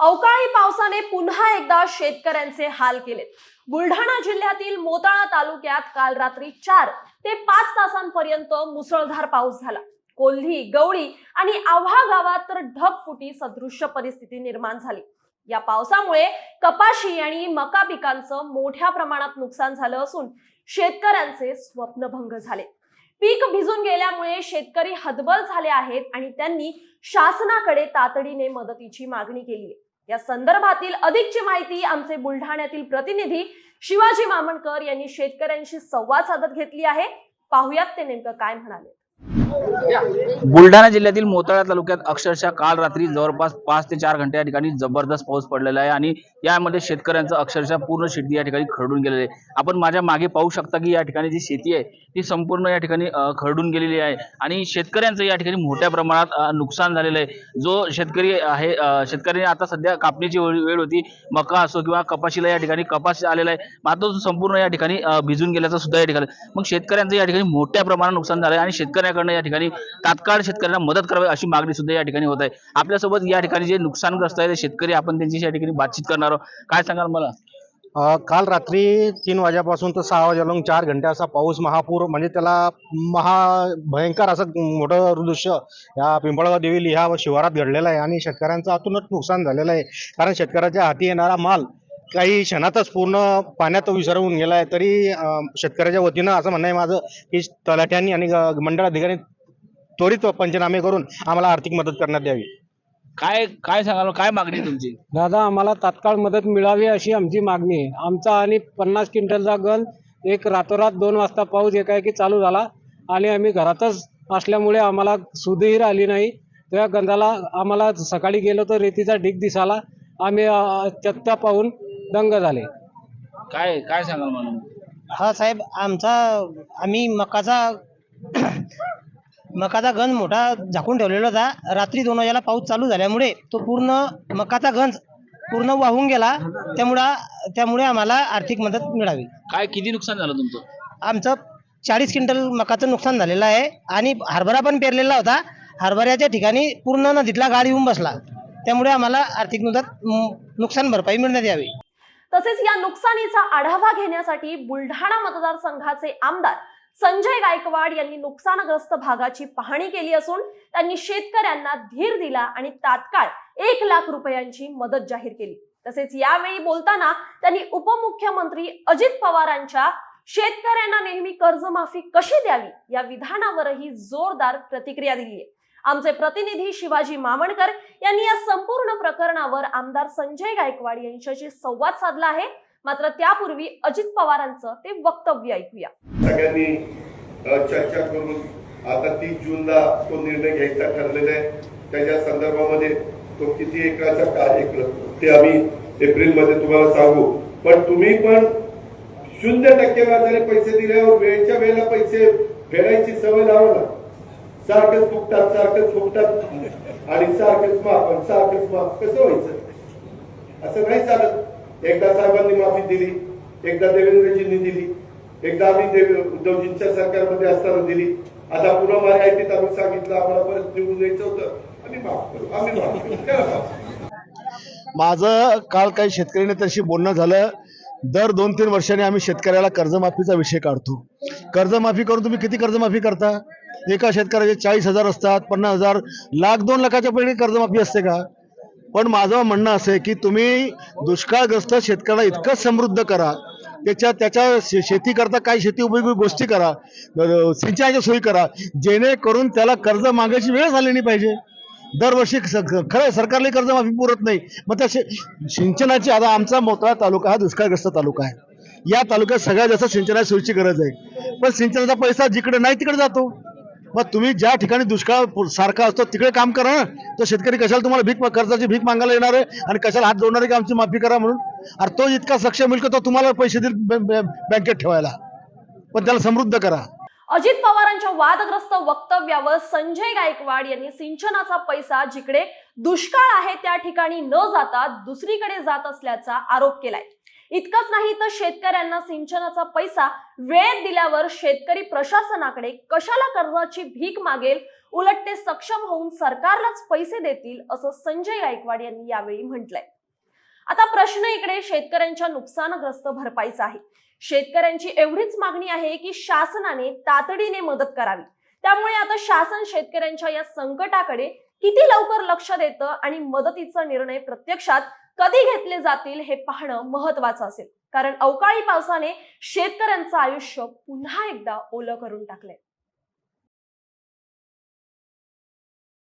अवकाळी पावसाने पुन्हा एकदा शेतकऱ्यांचे हाल केले बुलढाणा जिल्ह्यातील मोताळा तालुक्यात काल रात्री चार ते पाच तासांपर्यंत मुसळधार पाऊस झाला. कोल्ही गवळी आणि आव्हा गावात तर ढगफुटी सदृश्य परिस्थिती निर्माण झाली. या पावसामुळे कपाशी आणि मका पिकांचं मोठ्या प्रमाणात नुकसान झालं असून शेतकऱ्यांचे स्वप्नभंग झाले. पीक भिजून गेल्यामुळे शेतकरी हतबल झाले आहेत आणि त्यांनी शासनाकडे तातडीने मदतीची मागणी केली आहे या संदर्भातील अधिकची माहिती आमचे बुलढाण्यातील प्रतिनिधी शिवाजी मामणकर यांनी शेतकऱ्यांशी संवाद साधत घेतली आहे. पाहुयात ते नेमकं काय म्हणाले. बुलढाणा जिल्ह्यातील मोताळा तालुक्यात अक्षरशः काल रात्री जवळपास पाच ते चार घंटे या ठिकाणी जबरदस्त पाऊस पडलेला आहे आणि यामध्ये शेतकऱ्यांचं अक्षरशः पूर्ण शेती या ठिकाणी खरडून गेलेली आहे. आपण माझ्या मागे पाहू शकता की या ठिकाणी जी शेती आहे ती संपूर्ण या ठिकाणी खरडून गेलेली आहे आणि शेतकऱ्यांचं या ठिकाणी मोठ्या प्रमाणात नुकसान झालेलं आहे. जो शेतकरी आहे शेतकऱ्यांनी आता सध्या कापणीची वेळ होती. मका असो किंवा कपाशीला या ठिकाणी कपास आलेला आहे. मात्र संपूर्ण या ठिकाणी भिजून गेल्याचं सुद्धा या ठिकाणी. मग शेतकऱ्यांचं या ठिकाणी मोठ्या प्रमाणात नुकसान झालं आहे आणि शेतकऱ्याकडनं या ठिकाणी तात्काळ शेतकऱ्यांना मदत करावी अशी मागणी सुद्धा या ठिकाणी होत आहे. आपल्यासोबत या ठिकाणी जे नुकसानग्रस्त आहे शेतकरी आपण त्यांच्याशी या ठिकाणी बातचीत करणार आहोत. काय सांगाल मला? काल रात्री तीन वाजेपासून तर सहा वाजेला चार घंटे असा पाऊस महापूर म्हणजे त्याला महा भयंकर असं मोठं दृश्य या पिंपळगाव देवी ह्या शिवारात घडलेलं आहे आणि शेतकऱ्यांचं आतूनच नुकसान झालेलं आहे. कारण शेतकऱ्याच्या हाती येणारा माल काही क्षणातच पूर्ण पाण्यात विसरवून गेला आहे. तरी शेतकऱ्याच्या वतीनं असं म्हणणं आहे माझं की तलाठ्यांनी आणि मंडळ अधिकारी त्वरित पंचनामे करून आम्हाला आर्थिक मदत करण्यात यावी. काय काय सांगाल? काय मागणी आहे तुमची? दादा आम्हाला तात्काळ मदत मिळावी अशी आमची मागणी आहे. आमचा आणि पन्नास क्विंटलचा गण एक रातोरात दोन वाजता पाऊस एकाएकी चालू झाला आणि आम्ही घरातच असल्यामुळे आम्हाला सुधही आली नाही. त्या गंधाला आम्हाला सकाळी गेलो तर रेतीचा ढीग दिसाला. आम्ही चत्ता पाहून दंग झाले. काय काय सांगाल मला हा साहेब आमचा आम्ही मकाचा मकाचा गंज मोठा झाकून ठेवलेला होता. रात्री दोन वाजेला पाऊस चालू झाल्यामुळे तो पूर्ण मकाचा गंज पूर्ण वाहून गेला. त्यामुळं त्यामुळे आम्हाला आर्थिक मदत मिळावी. काय किती नुकसान झालं तुमचं? आमचं चाळीस क्विंटल मकाचं नुकसान झालेलं आहे. आणि हरभरा पण पेरलेला होता. हरभऱ्याच्या ठिकाणी पूर्ण नदीतला गाड येऊन बसला. त्यामुळे आम्हाला आर्थिक मदत म, नुकसान भरपाई मिळण्यात यावी. तसेच या नुकसानीचा आढावा घेण्यासाठी बुलढाणा मतदारसंघाचे आमदार संजय गायकवाड यांनी नुकसानग्रस्त भागाची पाहणी केली असून त्यांनी शेतकऱ्यांना धीर दिला आणि तात्काळ एक लाख रुपयांची मदत जाहीर केली. तसेच यावेळी बोलताना त्यांनी उपमुख्यमंत्री अजित पवारांच्या शेतकऱ्यांना नेहमी कर्जमाफी कशी द्यावी या विधानावरही जोरदार प्रतिक्रिया दिली आहे. आमचे प्रतिनिधी शिवाजी मामणकर यांनी या संपूर्ण प्रकरणावर आमदार संजय गायकवाड यांच्याशी संवाद साधला आहे. मात्र त्यापूर्वी अजित पवारांचं ते वक्तव्य ऐकूया. सगळ्यांनी चर्चा करून आता तीस जूनला तो निर्णय घ्यायचा ठरलेला आहे. त्याच्या संदर्भामध्ये तो किती एकराचा कार्य ते आम्ही एप्रिलमध्ये तुम्हाला सांगू. पण तुम्ही पण शून्य टक्के व्याजाने पैसे दिल्यावर वेळच्या वेळेला पैसे फेडायची सवय लावा ना. सारखंच फुकतात सारखंच फुकतात आणि सारखंच माफ आणि सारखंच माफ. कसं व्हायचं? असं नाही चालत. एकदा साहेबांनी माफी दिली एकदा देवेंद्रजींनी दिली एकदा आम्ही उद्धवजींच्या सरकारमध्ये असताना दिली. आता पुन्हा माझ्या मराठीत आम्ही सांगितलं आम्हाला परत निवडून द्यायचं होतं. आम्ही माफ करू आम्ही माफ करू. माझं काल काही शेतकरी नेत्याशी बोलणं झालं. दर दोन तीन वर्षांनी आम्ही शेतकऱ्याला कर्जमाफीचा विषय काढतो. कर्जमाफी करून तुम्ही किती कर्जमाफी करता? एका शेतकऱ्याचे चाळीस हजार असतात पन्नास हजार. लाख दोन लाखाच्या पहिले कर्जमाफी असते का? पण माझं म्हणणं असं आहे की तुम्ही दुष्काळग्रस्त शेतकऱ्याला इतकं समृद्ध करा. त्याच्या त्याच्या शे- शेतीकरता काही शेती उपयोगी गोष्टी करा. सिंचनाच्या सोयी करा. जेणेकरून त्याला कर्ज मागायची वेळ झाली नाही पाहिजे. दरवर्षी स- खरं आहे, सरकारला कर्जमाफी पुरत नाही. मग त्या शे- सिंचनाची आता आमचा मोताळा तालुका हा दुष्काळग्रस्त तालुका आहे. या तालुक्यात सगळ्यात जास्त सिंचनाची सोयीची गरज आहे. पण सिंचनाचा पैसा जिकडे नाही तिकडे जातो. मग तुम्ही ज्या ठिकाणी दुष्काळ सारखा असतो तिकडे काम करा ना. तो शेतकरी कशाला तुम्हाला भीक कर्जाची भीक मागायला येणार आहे आणि कशाला हात जोडणार आहे की आमची माफी करा म्हणून? अरे तो इतका सक्षम होईल की तो तुम्हाला पैसे देईल बँकेत ठेवायला. पण त्याला समृद्ध करा. अजित पवारांच्या वादग्रस्त वक्तव्यावर संजय गायकवाड यांनी सिंचनाचा पैसा जिकडे दुष्काळ आहे त्या ठिकाणी न जाता दुसरीकडे जात असल्याचा आरोप केलाय. इतकंच नाही तर शेतकऱ्यांना सिंचनाचा पैसा वेळेत दिल्यावर शेतकरी प्रशासनाकडे कशाला कर्जाची भीक मागेल? उलट ते सक्षम होऊन सरकारलाच पैसे देतील असं संजय गायकवाड यांनी यावेळी म्हटलंय. आता प्रश्न इकडे शेतकऱ्यांच्या नुकसानग्रस्त भरपाईचा आहे. शेतकऱ्यांची एवढीच मागणी आहे की शासनाने तातडीने मदत करावी. त्यामुळे आता शासन शेतकऱ्यांच्या या संकटाकडे किती लवकर लक्ष देतं आणि मदतीचा निर्णय प्रत्यक्षात कधी घेतले जातील हे पाहणं महत्वाचं असेल. कारण अवकाळी पावसाने शेतकऱ्यांचं आयुष्य पुन्हा एकदा ओलं करून टाकलंय.